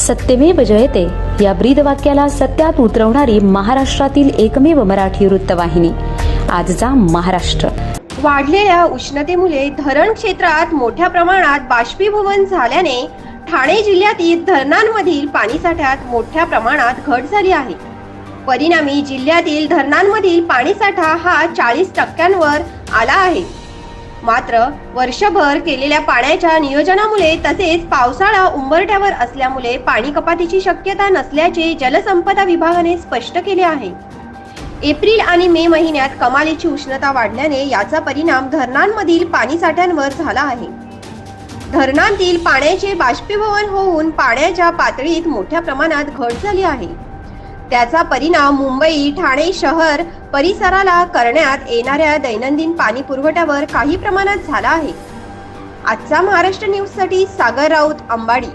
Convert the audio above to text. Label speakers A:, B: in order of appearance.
A: सत्यमेव जयते. या ब्रीदवाक्याला सत्यात उतरवणारी महाराष्ट्रातील एकमेव मराठी वृत्तवाहिनी. आजचा महाराष्ट्र.
B: वाढलेल्या उष्णतेमुळे धरण क्षेत्रात मोठ्या प्रमाणात बाष्पीभवन झाल्याने ठाणे जिल्ह्यातील धरणांमधील पाणीसाठ्यात मोठ्या प्रमाणात घट झाली आहे. परिणामी जिल्ह्यातील धरणांमधील पाणीसाठा हा चाळीस टक्क्यांवर आला आहे. मात्र वर्षभर केलेल्या पाण्याच्या नियोजनामुळे तसेच पावसाळा उंबरठ्यावर असल्यामुळे पाणी कपातीची शक्यता नसल्याचे जलसंपदा विभागाने स्पष्ट केले आहे. एप्रिल आणि मे महिन्यात कमालीची उष्णता वाढल्याने याचा परिणाम धरणांमधील पाणीसाठ्यांवर झाला आहे. धरणांतील पाण्याचे बाष्पीभवन होऊन पाण्याच्या पातळीत मोठ्या प्रमाणात घट झाली आहे. त्याचा परिणाम मुंबई ठाणे शहर परिसराला करण्यात येणाऱ्या दैनंदिन पाणी पुरवठ्यावर काही प्रमाणात झाला आहे. आजचा महाराष्ट्र न्यूजसाठी सागर राऊत अंबाडी.